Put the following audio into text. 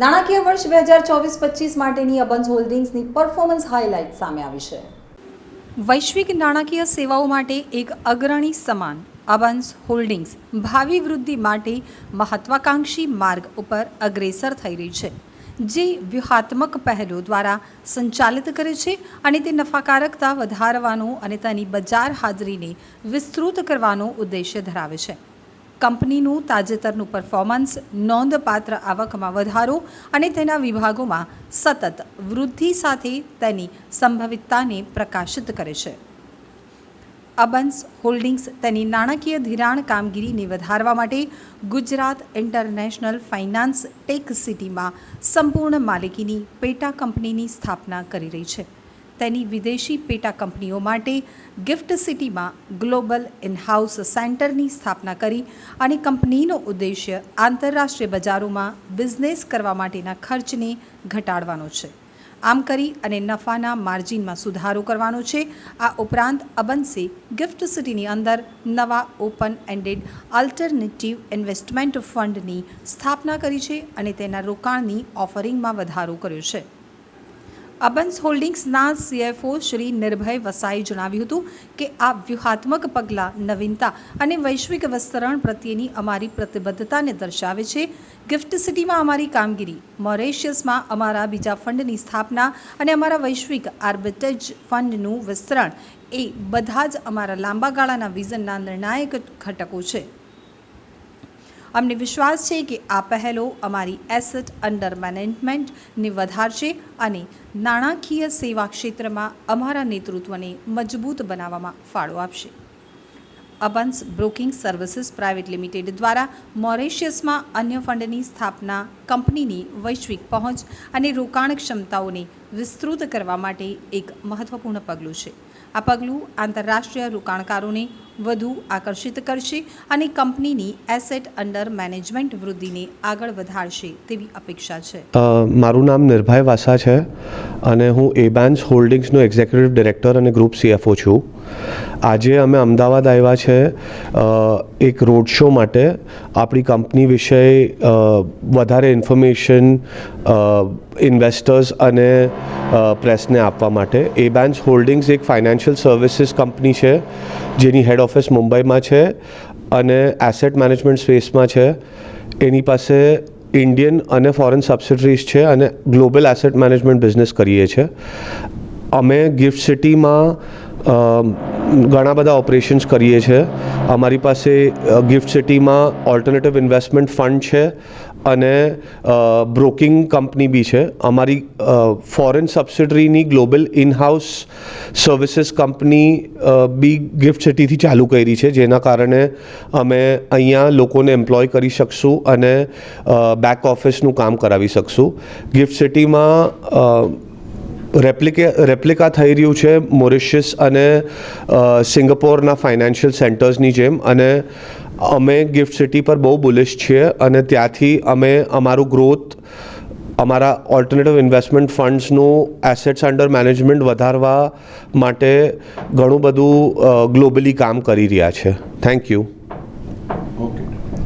નાણાકીય વર્ષ બે હજાર ચોવીસ પચીસ માટેની અબંસ હોલ્ડિંગ્સની પરફોર્મન્સ હાઇલાઇટ સામે આવી છે. વૈશ્વિક નાણાકીય સેવાઓ માટે એક અગ્રણી સમાન અબંસ હોલ્ડિંગ્સ ભાવિ વૃદ્ધિ માટે મહત્વાકાંક્ષી માર્ગ ઉપર અગ્રેસર થઈ રહી છે, જે વ્યૂહાત્મક પહેલો દ્વારા સંચાલિત કરે છે અને તે નફાકારકતા વધારવાનો અને તેની બજાર હાજરીને વિસ્તૃત કરવાનો ઉદ્દેશ્ય ધરાવે છે. કંપનીનું તાજેતરનું પરફોર્મન્સ નોંધપાત્ર આવકમાં વધારો અને તેના વિભાગોમાં સતત વૃદ્ધિ સાથે તેની સંભવિતતાને પ્રકાશિત કરે છે. અબન્સ હોલ્ડિંગ્સ તેની નાણાકીય ધિરાણ કામગીરીને વધારવા માટે ગુજરાત ઇન્ટરનેશનલ ફાઇનાન્સ ટેક સિટીમાં સંપૂર્ણ માલિકીની પેટા કંપનીની સ્થાપના કરી રહી છે. તેની વિદેશી પેટા કંપનીઓ માટે ગિફ્ટ સિટીમાં ગ્લોબલ ઇનહાઉસ સેન્ટરની સ્થાપના કરી અને કંપનીનો ઉદ્દેશ્ય આંતરરાષ્ટ્રીય બજારોમાં બિઝનેસ કરવા માટેના ખર્ચને ઘટાડવાનો છે. આમ કરી અને નફાના માર્જિનમાં સુધારો કરવાનો છે. આ ઉપરાંત અબનસે ગિફ્ટ સિટીની અંદર નવા ઓપન એન્ડેડ અલ્ટરનેટિવ ઇન્વેસ્ટમેન્ટ ફંડની સ્થાપના કરી છે અને તેના રોકાણની ઓફરિંગમાં વધારો કર્યો છે. અબન્સ હોલ્ડિંગ્સના સીએફઓ શ્રી નિર્ભય વસાએ જણાવ્યું હતું કે આ વ્યૂહાત્મક પગલાં નવીનતા અને વૈશ્વિક વિસ્તરણ પ્રત્યેની અમારી પ્રતિબદ્ધતાને દર્શાવે છે. ગિફ્ટ સિટીમાં અમારી કામગીરી, મોરેશિયસમાં અમારા બીજા ફંડની સ્થાપના અને અમારા વૈશ્વિક આર્બિટેજ ફંડનું વિસ્તરણ એ બધા જ અમારા લાંબા ગાળાના વિઝનના નિર્ણાયક ઘટકો છે. અમને વિશ્વાસ છે કે આ પહેલો અમારી એસેટ અંડર મેનેજમેન્ટને વધારશે અને નાણાકીય સેવા ક્ષેત્રમાં અમારા નેતૃત્વને મજબૂત બનાવવામાં ફાળો આપશે. Abans broking services private limited દ્વારા મોરેશિયસમાં અન્ય ફંડની સ્થાપના કંપનીની વૈશ્વિક પહોંચ અને રોકાણ ક્ષમતાઓને વિસ્તૃત કરવા માટે એક મહત્વપૂર્ણ પગલું છે. આ પગલું આંતરરાષ્ટ્રીય રોકાણકારોને વધુ આકર્ષિત કરશે અને કંપનીની એસેટ અંડર મેનેજમેન્ટ વૃદ્ધિને આગળ વધારશે તેવી અપેક્ષા છે. મારું નામ નિર્ભય વાસા છે અને હું એબાન્સ હોલ્ડિંગ્સનો એક્ઝિક્યુટિવ ડિરેક્ટર અને ગ્રુપ સીએફઓ છું. આજે અમે અમદાવાદ આવ્યા છે એક રોડ શો માટે. આપણી કંપની વિશે વધારે ઇન્ફોર્મેશન ઇન્વેસ્ટર્સ અને પ્રેસને આપવા માટે. એ બેન્સ હોલ્ડિંગ્સ એક ફાઇનાન્શિયલ સર્વિસીસ કંપની છે, જેની હેડ ઓફિસ મુંબઈમાં છે અને એસેટ મેનેજમેન્ટ સ્પેસમાં છે. એની પાસે ઇન્ડિયન અને ફોરેન સબસિડરીઝ છે અને ગ્લોબલ એસેટ મેનેજમેન્ટ બિઝનેસ કરીએ છીએ અમે ગિફ્ટ સિટીમાં ઘણા બધા ઓપરેશન્સ કરીએ છીએ અમારી પાસે ગિફ્ટ સિટીમાં ઓલ્ટરનેટિવ ઇન્વેસ્ટમેન્ટ ફંડ છે અને બ્રોકિંગ કંપની બી છે. અમારી ફોરેન સબસિડરીની ગ્લોબલ ઇનહાઉસ સર્વિસીસ કંપની બી ગિફ્ટ સિટીથી ચાલુ કરી છે, જેના કારણે અમે અહીંયા લોકોને એમ્પ્લોય કરી શકશું અને બેક ઓફિસનું કામ કરાવી શકશું. ગિફ્ટ સિટીમાં રેપ્લિકે, રેપ્લિકા થઈ રહ્યું છે મોરિશિયસ અને સિંગાપોરના ફાઇનાન્શિયલ સેન્ટર્સની જેમ અને અમે ગિફ્ટ સિટી પર બહુ બુલિશ છીએ અને ત્યાંથી અમે અમારું ગ્રોથ, અમારા ઓલ્ટરનેટિવ ઇન્વેસ્ટમેન્ટ ફંડ્સનું એસેટ્સ અંડર મેનેજમેન્ટ વધારવા માટે ઘણું બધું ગ્લોબલી કામ કરી રહ્યા છે. Thank you.